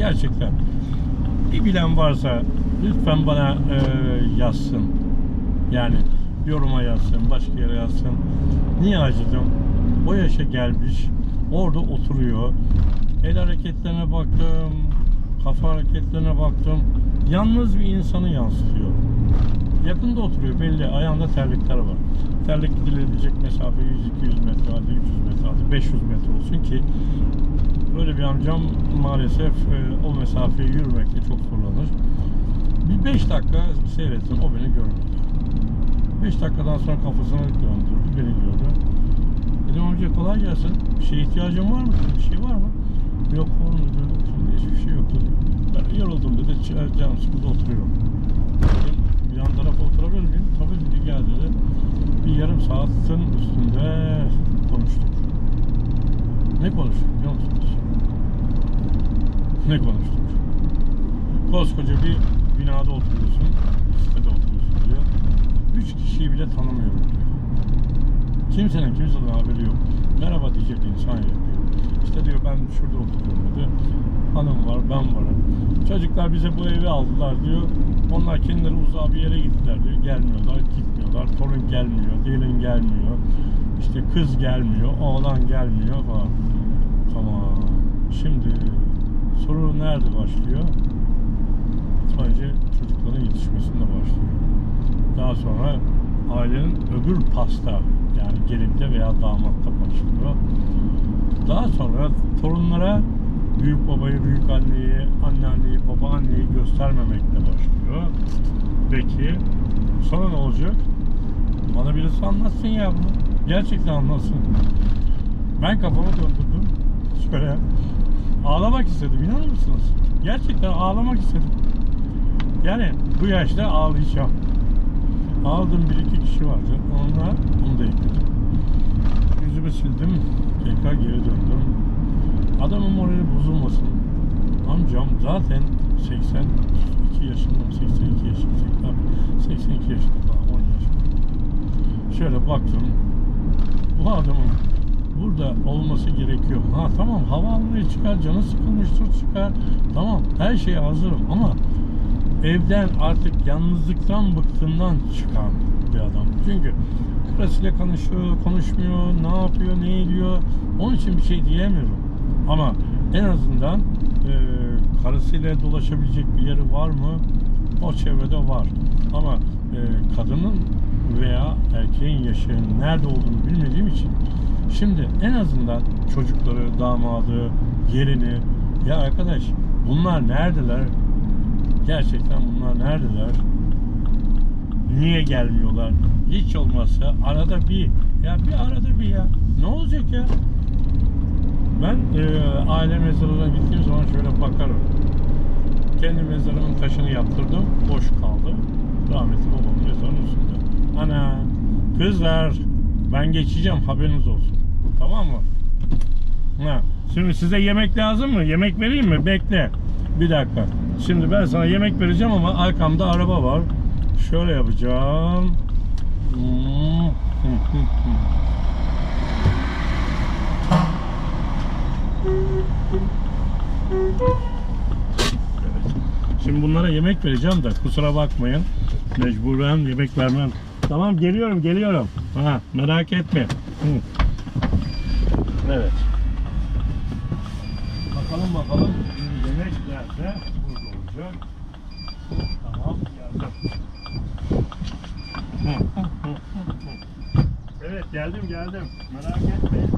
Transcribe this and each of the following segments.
Gerçekten. Bir bilen varsa lütfen bana e, yazsın. Yani yoruma yazsın, başka yere yazsın. Niye acıdım? O yaşa gelmiş, orada oturuyor. El hareketlerine baktım, kafa hareketlerine baktım. Yalnız bir insanı yansıtıyor. Yakında oturuyor belli, ayağında terlikler var. Terlik gidilebilecek mesafe 100-200 metre, hadi 300 metre, hadi 500 metre olsun ki Öyle bir amcam maalesef e, o mesafeyi yürümekte çok zorlanır. Bir 5 dakika seyrettim, o beni görmedi. 5 dakikadan sonra kafasını döndürdü, beni gördü. Dedim amca kolay gelsin, bir şeye ihtiyacın var mı? Bir şey var mı? Yok oğlum dedi, hiçbir şey yok dedi. Ben yoruldum dedi, canım sıkıldı oturuyorum. Dedim, yan tarafa oturabilir miyim? Tabii dedi, gel dedi. Bir yarım saatin üstünde konuştuk. Ne konuştuk biliyor musunuz? Ne konuştuk? Koskoca bir binada oturuyorsun, sitede oturuyorsun diyor. Üç kişiyi bile tanımıyorum diyor. Kimsenin kimseden haberi yok. Merhaba diyecek insan yok diyor. İşte diyor ben şurada oturuyorum dedi. Hanım var, ben varım. Çocuklar bize bu evi aldılar diyor. Onlar kendileri uzağa bir yere gittiler diyor. Gelmiyorlar, gitmiyorlar. Torun gelmiyor, gelin gelmiyor. İşte kız gelmiyor, oğlan gelmiyor falan. Tamam. Şimdi soru nerede başlıyor? Önce çocukların yetişmesinde başlıyor. Daha sonra ailenin öbür pasta yani gelinle veya damatta başlıyor. Daha sonra torunlara büyük babayı, büyük anneyi, anneanneyi, babaanneyi göstermemekle başlıyor. Peki sonra ne olacak? Bana birisi anlatsın ya bunu. Gerçekten anlatsın. Ben kafamı döndürdüm. Şöyle ağlamak istedim inanır mısınız? Gerçekten ağlamak istedim. Yani bu yaşta ağlayacağım. Aldığım bir iki kişi vardı. Onlar onu da ekledim. Yüzümü sildim. Tekrar geri döndüm. Adamın morali bozulmasın. Amcam zaten 82 yaşında mı? 82 yaşında. 82 yaşında falan 10 yaşında. Şöyle baktım. Bu adamın burada olması gerekiyor. Ha tamam hava almaya çıkar, canı sıkılmıştır çıkar. Tamam her şeye hazırım ama evden artık yalnızlıktan bıktığından çıkan bir adam. Çünkü karısıyla konuşuyor, konuşmuyor, ne yapıyor, ne ediyor. Onun için bir şey diyemiyorum. Ama en azından e, karısıyla dolaşabilecek bir yeri var mı? O çevrede var. Ama e, kadının veya erkeğin yaşı nerede olduğunu bilmediğim için şimdi en azından çocukları, damadı, gelini ya arkadaş bunlar neredeler? Gerçekten bunlar neredeler? Niye gelmiyorlar? Hiç olmazsa arada bir ya bir arada bir ya. Ne olacak ya? Ben e, aile mezarına gittiğim zaman şöyle bakarım. Kendi mezarımın taşını yaptırdım. Boş kaldı. Rahmetli babamın mezarının üstünde. Ana kızlar ben geçeceğim haberiniz olsun. Tamam mı? Ha. Şimdi size yemek lazım mı? Yemek vereyim mi? Bekle. Bir dakika. Şimdi ben sana yemek vereceğim ama arkamda araba var. Şöyle yapacağım. Bunlara yemek vereceğim de kusura bakmayın. Mecburen yemek vermem. Tamam geliyorum geliyorum. Ha, merak etme. Hı. Evet. Bakalım bakalım yemek nerede? Burada olacak. Tamam geldim. Evet geldim geldim. Merak etmeyin.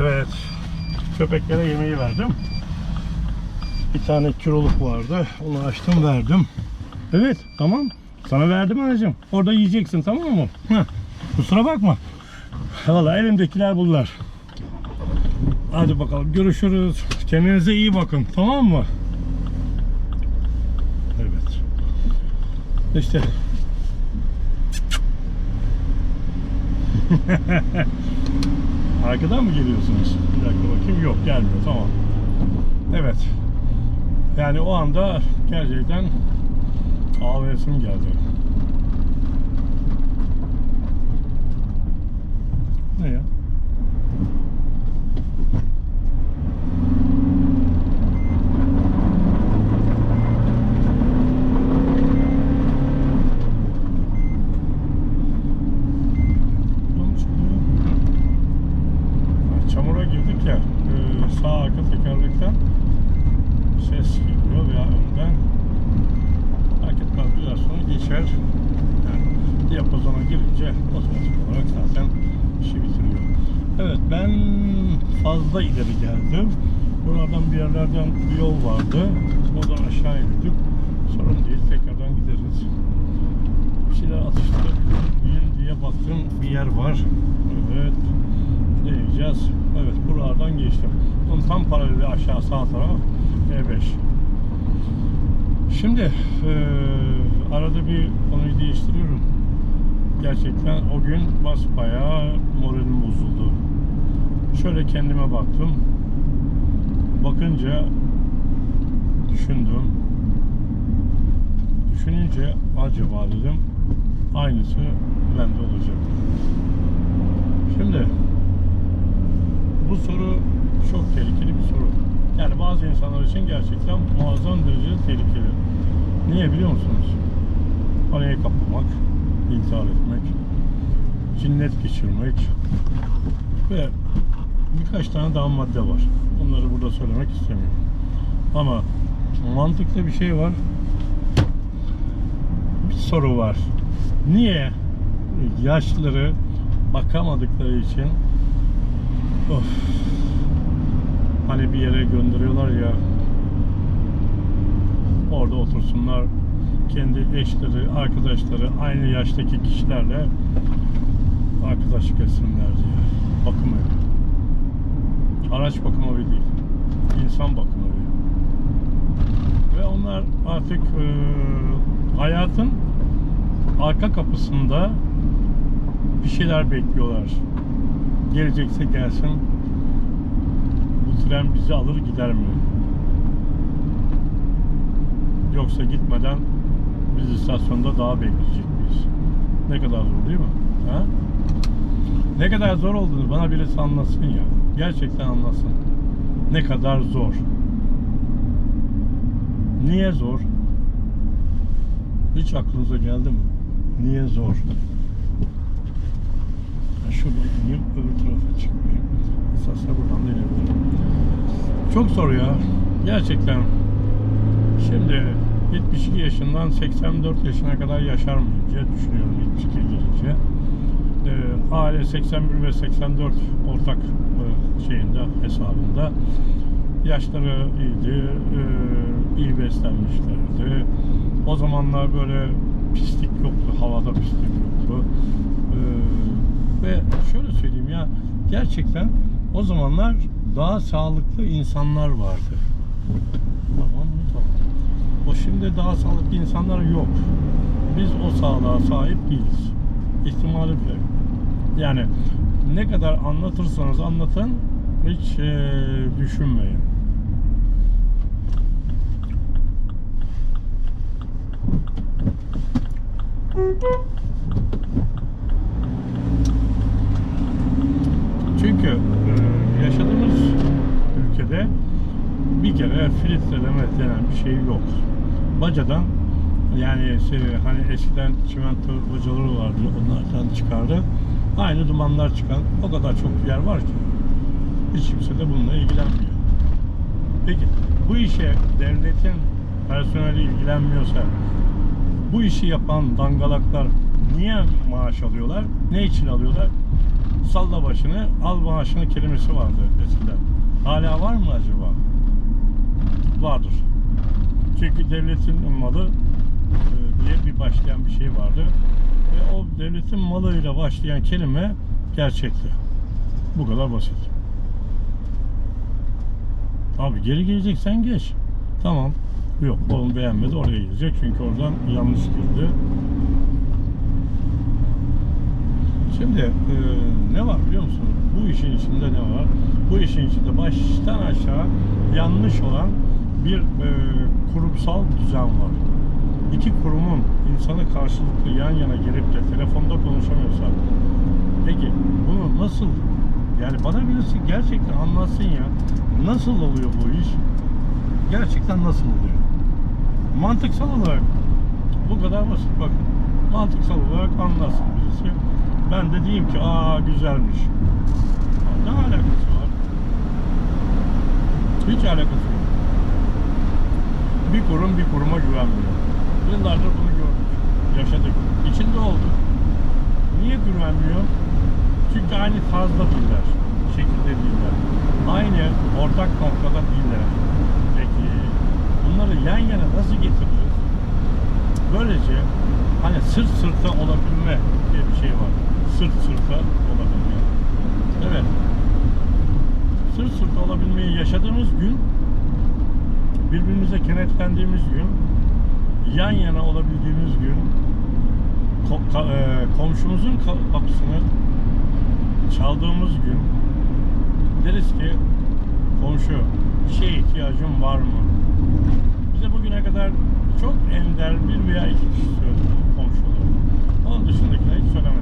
Evet. Köpeklere yemeği verdim. Bir tane kiloluk vardı. Onu açtım verdim. Evet tamam. Sana verdim anacığım. Orada yiyeceksin tamam mı? Heh. Kusura bakma. Valla elimdekiler bunlar. Hadi bakalım görüşürüz. Kendinize iyi bakın tamam mı? Evet. İşte. Arkadan mı geliyorsunuz? Bir dakika bakayım. Yok gelmiyor tamam. Evet. Yani o anda gerçekten ağlayasım geldi. Ne ya? Çamura girdik ya, e, sağ arka tekerlekten ses geliyor veya önden fark etmez biraz sonra geçer. Yani diyapazona girince otomatik olarak zaten işi bitiriyor. Evet ben fazla ileri geldim. Buralardan bir yerlerden bir yol vardı. Oradan aşağı indik. Sorun değil tekrardan gideriz. Bir şeyler atıştırabilir diye baktım bir yer var. Evet. Deneyeceğiz. Evet buralardan geçtim. Onun tam paraleli aşağı sağ taraf E5. Şimdi eee, arada bir konuyu değiştiriyorum. Gerçekten o gün basbayağı moralim bozuldu. Şöyle kendime baktım. Bakınca düşündüm. Düşününce acaba dedim aynısı bende olacak. Şimdi bu soru çok tehlikeli bir soru. Yani bazı insanlar için gerçekten muazzam derecede tehlikeli. Niye biliyor musunuz? Paraya kapılmak, intihar etmek, cinnet geçirmek ve birkaç tane daha madde var. Bunları burada söylemek istemiyorum. Ama mantıklı bir şey var. Bir soru var. Niye yaşlıları bakamadıkları için of, hani bir yere gönderiyorlar ya orada otursunlar kendi eşleri, arkadaşları aynı yaştaki kişilerle arkadaşlık etsinler diye. Bakım evi. Araç bakım evi değil. İnsan bakım evi. Ve onlar artık e, hayatın arka kapısında bir şeyler bekliyorlar. Gelecekse gelsin. Tren bizi alır gider mi? Yoksa gitmeden biz istasyonda daha bekleyecek miyiz? Ne kadar zor değil mi? Ha? Ne kadar zor olduğunu bana birisi anlasın ya. Gerçekten anlasın. Ne kadar zor. Niye zor? Hiç aklınıza geldi mi? Niye zor? Ya Şuradan ineyim, öbür tarafa çıkmayayım. Esasında buradan da inebilirim. Çok zor ya. Gerçekten. Şimdi 72 yaşından 84 yaşına kadar yaşar mıyım diye düşünüyorum 72 gelince. Ee, aile 81 ve 84 ortak e, şeyinde hesabında. Yaşları iyiydi, e, iyi beslenmişlerdi. O zamanlar böyle pislik yoktu, havada pislik yoktu. Ee, ve şöyle söyleyeyim ya, gerçekten o zamanlar daha sağlıklı insanlar vardı. Tamam mı? Tamam. O şimdi daha sağlıklı insanlar yok. Biz o sağlığa sahip değiliz. İhtimali bile yok. Yani ne kadar anlatırsanız anlatın hiç eee, düşünmeyin. Çünkü eee, yaşadığımız ülkede bir kere filtreleme denen bir şey yok. Bacadan yani şey, hani eskiden çimento bacaları vardı onlardan çıkardı. Aynı dumanlar çıkan o kadar çok yer var ki hiç kimse de bununla ilgilenmiyor. Peki bu işe devletin personeli ilgilenmiyorsa bu işi yapan dangalaklar niye maaş alıyorlar? Ne için alıyorlar? Salla başını, al maaşını kelimesi vardı eskiden. Hala var mı acaba? Vardır. Çünkü devletin malı e, diye bir başlayan bir şey vardı. Ve o devletin malıyla başlayan kelime gerçekti. Bu kadar basit. Abi geri geleceksen geç. Tamam. Yok oğlum beğenmedi oraya gidecek çünkü oradan yanlış girdi. Şimdi e, ne var biliyor musun? Bu işin içinde ne var? Bu işin içinde baştan aşağı yanlış olan bir e, kurumsal düzen var. İki kurumun insanı karşılıklı yan yana gelip de telefonda konuşamıyorsa peki bunu nasıl yani bana birisi gerçekten anlatsın ya nasıl oluyor bu iş? Gerçekten nasıl oluyor? Mantıksal olarak bu kadar basit bakın. Mantıksal olarak anlatsın birisi. Ben de diyeyim ki aa güzelmiş. Ne alakası var? Hiç alakası yok. Bir kurum bir kuruma güvenmiyor. Yıllardır bunu gördük. Yaşadık. İçinde olduk. Niye güvenmiyor? Çünkü aynı tarzda değiller. Şekilde değiller. Aynı ortak noktada değiller. Peki bunları yan yana nasıl getiririz? Böylece hani sırt sırta olabilme diye bir şey var. Sırt sırta olabilme. Evet. Sırt sırta olabilmeyi yaşadığımız gün birbirimize kenetlendiğimiz gün yan yana olabildiğimiz gün e, komşumuzun ka- kapısını çaldığımız gün deriz ki komşu bir şeye ihtiyacın var mı? Bize bugüne kadar çok ender bir veya iki kişi söyledi komşuları. Onun dışındakiler hiç söylemediler.